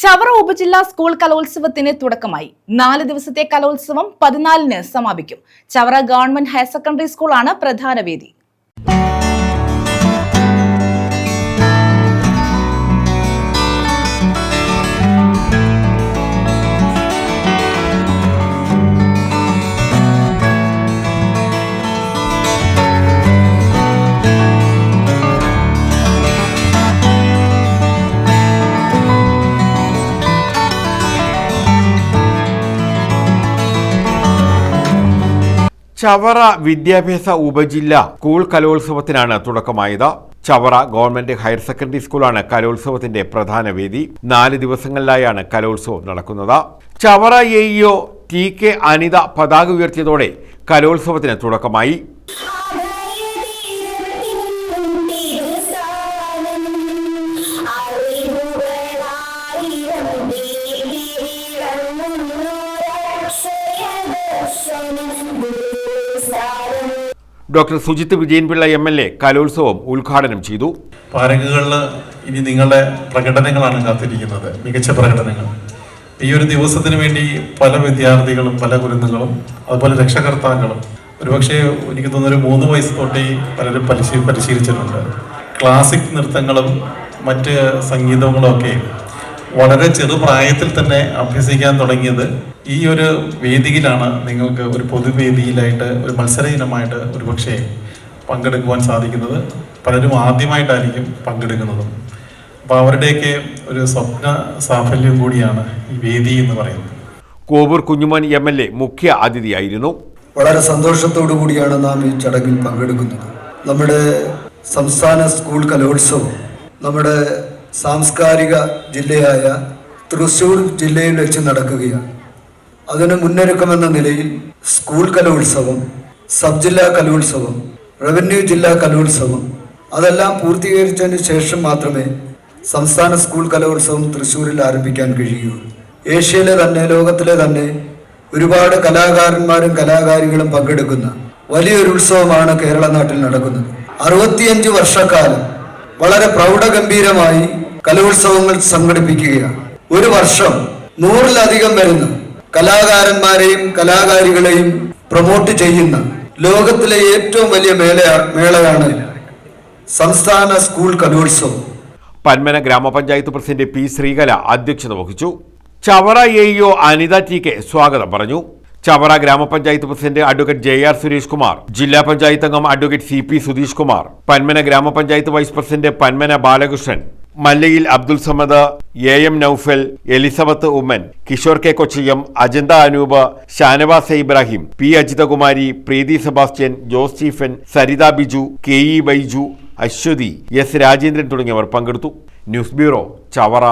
ചവറ ഉപജില്ലാ സ്കൂൾ കലോത്സവത്തിന് തുടക്കമായി. നാല് ദിവസത്തെ കലോത്സവം പതിനാലിന് സമാപിക്കും. ചവറ ഗവൺമെന്റ് ഹയർ സെക്കൻഡറി സ്കൂളാണ് പ്രധാന വേദി. ചവറ വിദ്യാഭ്യാസ ഉപജില്ല സ്കൂൾ കലോത്സവത്തിനാണ് തുടക്കമായത്. ചവറ ഗവൺമെന്റ് ഹയർ സെക്കൻഡറി സ്കൂളാണ് കലോത്സവത്തിന്റെ പ്രധാന വേദി. നാല് ദിവസങ്ങളിലായാണ് കലോത്സവം നടക്കുന്നത്. Chavara AEO T K Anitha പതാക ഉയർത്തിയതോടെ കലോത്സവത്തിന് തുടക്കമായി. Doctor Sujith Vijayanpillai M L A കലോത്സവം ഉദ്ഘാടനം ചെയ്തു. പാരങ്ങുകളിൽ ഇനി നിങ്ങളുടെ പ്രകടനങ്ങളാണ് കാത്തിരിക്കുന്നത് മികച്ച പ്രകടനങ്ങൾ. ഈ ഒരു ദിവസത്തിന് വേണ്ടി പല വിദ്യാർത്ഥികളും പല കുരുന്നുകളും അതുപോലെ രക്ഷകർത്താക്കളും ഒരുപക്ഷെ എനിക്ക് തോന്നുന്നൊരു മൂന്ന് വയസ്സ് തൊട്ടേ പലരും പരിശീ പരിശീലിച്ചിട്ടുണ്ട്. ക്ലാസിക് നൃത്തങ്ങളും മറ്റ് സംഗീതങ്ങളും ഒക്കെ വളരെ ചെറുപ്രായത്തിൽ തന്നെ അഭ്യസിക്കാൻ തുടങ്ങിയത് ഈ ഒരു വേദിയിലാണ് നിങ്ങൾക്ക് ഒരു പൊതുവേദിയിലായിട്ട് ഒരു മത്സര ഇനമായിട്ട് ഒരു പക്ഷേ പങ്കെടുക്കുവാൻ സാധിക്കുന്നത്. പലരും ആദ്യമായിട്ടായിരിക്കും പങ്കെടുക്കുന്നതും. അപ്പോൾ അവരുടെയൊക്കെ ഒരു സ്വപ്ന സാഫല്യം കൂടിയാണ് ഈ വേദി എന്ന് പറയുന്നത്. Kovoor Kunjumon M L A മുഖ്യ അതിഥിയായിരുന്നു. വളരെ സന്തോഷത്തോടു കൂടിയാണ് നാം ഈ ചടങ്ങിൽ പങ്കെടുക്കുന്നത്. നമ്മുടെ സംസ്ഥാന സ്കൂൾ കലോത്സവം നമ്മുടെ സാംസ്കാരിക ജില്ലയായ തൃശൂർ ജില്ലയിൽ വെച്ച് നടക്കുകയാണ്. അതിന് മുന്നൊരുക്കമെന്ന നിലയിൽ സ്കൂൾ കലോത്സവം സബ് ജില്ലാ കലോത്സവം റവന്യൂ ജില്ലാ കലോത്സവം അതെല്ലാം പൂർത്തീകരിച്ചതിന് ശേഷം മാത്രമേ സംസ്ഥാന സ്കൂൾ കലോത്സവം തൃശ്ശൂരിൽ ആരംഭിക്കാൻ കഴിയുകയുള്ളൂ ഏഷ്യയിലെ തന്നെ ലോകത്തിലെ തന്നെ ഒരുപാട് കലാകാരന്മാരും കലാകാരികളും പങ്കെടുക്കുന്ന വലിയൊരു ഉത്സവമാണ് കേരള നാട്ടിൽ നടക്കുന്നത്. അറുപത്തിയഞ്ച് വർഷക്കാലം വളരെ പ്രൗഢഗംഭീരമായി കലോത്സവങ്ങൾ സംഘടിപ്പിക്കുകയാണ്. ഒരു വർഷം നൂറിലധികം വരുന്ന കലാകാരന്മാരെയും കലാകാരികളെയും പ്രൊമോട്ട് ചെയ്യുന്ന ലോകത്തിലെ ഏറ്റവും വലിയ മേള മേളയാണ് സംസ്ഥാന സ്കൂൾ കലോത്സവം. പന്മന ഗ്രാമപഞ്ചായത്ത് പ്രസിഡന്റ് പി ശ്രീകല അധ്യക്ഷത വഹിച്ചു. Chavara A Anitha T K സ്വാഗതം പറഞ്ഞു. ചവറ ഗ്രാമപഞ്ചായത്ത് president advocate J R Suresh Kumar ജില്ലാ പഞ്ചായത്ത് അംഗം advocate C P Sudheesh Kumar Panmana ഗ്രാമപഞ്ചായത്ത് vice president Panmana Balakrishnan Mallayil Abdul Samad A M Noufal Elizabeth Oommen Kishore K Kochiyam Ajantha Anoop Shanavas Ibrahim P Ajithakumari Preethi Sebastian Jose Stephen Saritha Biju K E Baiju Aswathy S Rajendran തുടങ്ങിയവർ പങ്കെടുത്തു. News bureau Chavara.